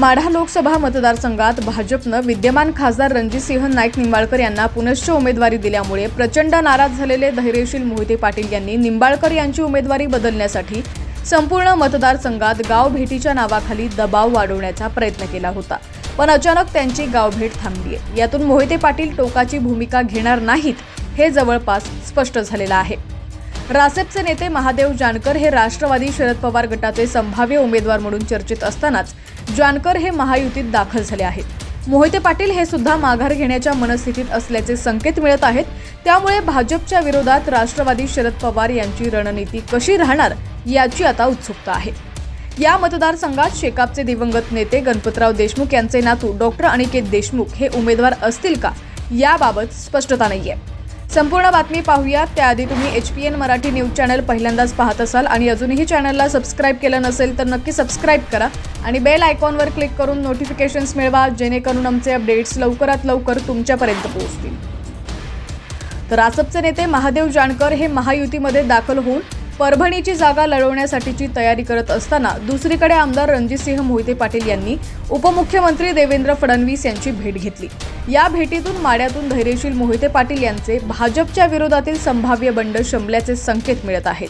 माढा लोकसभा मतदारसंघात भाजपनं विद्यमान खासदार रणजितसिंह नाईक निंबाळकर यांना पुनश्च उमेदवारी दिल्यामुळे प्रचंड नाराज झालेले धैर्यशील मोहिते पाटील यांनी निंबाळकर यांची उमेदवारी बदलण्यासाठी संपूर्ण मतदारसंघात गाव भेटीच्या नावाखाली दबाव वाढवण्याचा प्रयत्न केला होता. पण अचानक त्यांची गावभेट थांबली आहे यातून मोहिते पाटील टोकाची भूमिका घेणार नाहीत हे जवळपास स्पष्ट झालेलं आहे. रासेपचे नेते महादेव जानकर हे राष्ट्रवादी शरद पवार गटाचे संभाव्य उमेदवार म्हणून चर्चेत असतानाच जानकर हे महायुतीत दाखल झाले आहेत. मोहिते पाटील हे सुद्धा माघार घेण्याच्या मनस्थितीत असल्याचे संकेत मिळत आहेत. त्यामुळे भाजपच्या विरोधात राष्ट्रवादी शरद पवार यांची रणनीती कशी राहणार याची आता उत्सुकता आहे. या मतदारसंघात शेकापचे दिवंगत नेते गणपतराव देशमुख यांचे नातू डॉक्टर अनिकेत देशमुख हे उमेदवार असतील का याबाबत स्पष्टता नाहीये. संपूर्ण बातमी पाहूया त्याआधी तुम्ही H P N Marathi news channel पहिल्यांदाच पाहत असाल आणि अजूनही चॅनलला सबस्क्राईब केलं नसेल तर नक्की सबस्क्राईब करा आणि बेल आयकॉनवर क्लिक करून नोटिफिकेशन्स मिळवा जेणेकरून आमचे अपडेट्स लवकरात लवकर तुमच्यापर्यंत पोहोचतील. तर आसपचे नेते महादेव जानकर हे महायुतीमध्ये दाखल होऊन परभणीची जागा लढवण्यासाठीची तयारी करत असताना दुसरीकडे आमदार रणजितसिंह मोहिते पाटील यांनी उपमुख्यमंत्री देवेंद्र फडणवीस यांची भेट घेतली. या भेटीतून माड्यातून धैर्यशील मोहिते पाटील यांचे भाजपच्या विरोधातील संभाव्य बंड शमल्याचे संकेत मिळत आहेत.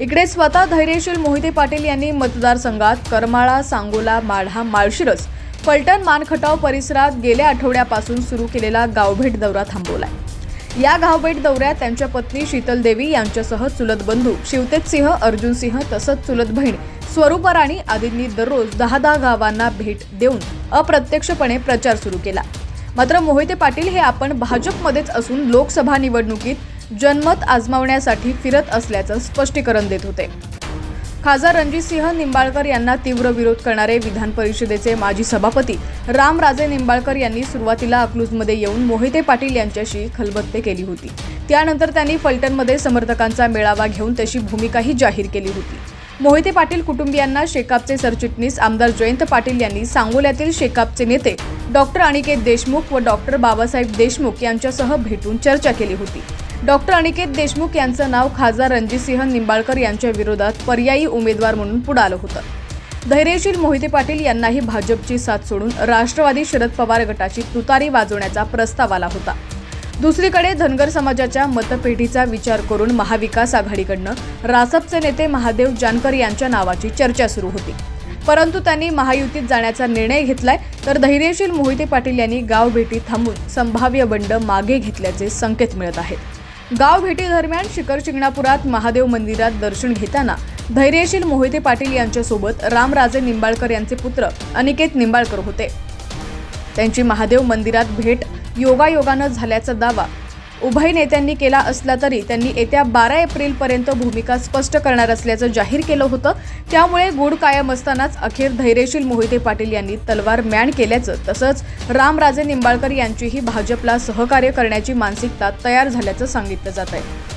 इकडे स्वतः धैर्यशील मोहिते पाटील यांनी मतदारसंघात करमाळा सांगोला माढा माळशिरस फलटण मानखटाव परिसरात गेल्या आठवड्यापासून सुरू केलेला गावभेट दौरा थांबवलाय. या गावभेट दौऱ्यात त्यांच्या पत्नी शीतल देवी यांच्यासह चुलत बंधू शिवतेज सिंह अर्जुन सिंह तसंच चुलत बहीण स्वरूपा राणी आदींनी दररोज दहा दहा गावांना भेट देऊन अप्रत्यक्षपणे प्रचार सुरू केला. मात्र मोहिते पाटील हे आपण भाजपमध्येच असून लोकसभा निवडणुकीत जनमत आजमावण्यासाठी फिरत असल्याचं स्पष्टीकरण देत होते. खासदार रणजितसिंह निंबाळकर यांना तीव्र विरोध करणारे विधान परिषदेचे माजी सभापती रामराजे निंबाळकर यांनी सुरुवातीला अकलूजमध्ये येऊन मोहिते पाटील यांच्याशी खलबत्ते केली होती. त्यानंतर त्यांनी फलटणमध्ये समर्थकांचा मेळावा घेऊन तशी भूमिकाही जाहीर केली होती. मोहिते पाटील कुटुंबियांना शेकापचे सरचिटणीस आमदार जयंत पाटील यांनी सांगोल्यातील शेकापचे नेते डॉक्टर अनिकेत देशमुख व डॉक्टर बाबासाहेब देशमुख यांच्यासह भेटून चर्चा केली होती. डॉक्टर अनिकेत देशमुख यांचं नाव खासदार रणजितसिंह निंबाळकर यांच्या विरोधात पर्यायी उमेदवार म्हणून पुढं आलं होतं. धैर्यशील मोहिते पाटील यांनाही भाजपची साथ सोडून राष्ट्रवादी शरद पवार गटाची तुतारी वाजवण्याचा प्रस्ताव आला होता. दुसरीकडे धनगर समाजाच्या मतपेढीचा विचार करून महाविकास आघाडीकडनं रासपचे नेते महादेव जानकर यांच्या नावाची चर्चा सुरू होती. परंतु त्यांनी महायुतीत जाण्याचा निर्णय घेतलाय तर धैर्यशील मोहिते पाटील यांनी गाव भेटी थांबून संभाव्य बंड मागे घेतल्याचे संकेत मिळत आहेत. गाव भेटी दरम्यान शिखर शिंगणापुरात महादेव मंदिरात दर्शन घेताना धैर्यशील मोहिते पाटील यांच्यासोबत रामराजे निंबाळकर यांचे पुत्र अनिकेत निंबाळकर होते. त्यांची महादेव मंदिरात भेट योगायोगानं झाल्याचा दावा. उभय नेत्यांनी केला असला तरी त्यांनी येत्या बारा एप्रिलपर्यंत भूमिका स्पष्ट करणार असल्याचं जाहीर केलं होतं. त्यामुळे गुड कायम असतानाच अखेर धैर्यशील मोहिते पाटील यांनी तलवार मॅन केल्याचं तसंच रामराजे निंबाळकर यांचीही भाजपला सहकार्य करण्याची मानसिकता तयार झाल्याचं सांगितलं जात आहे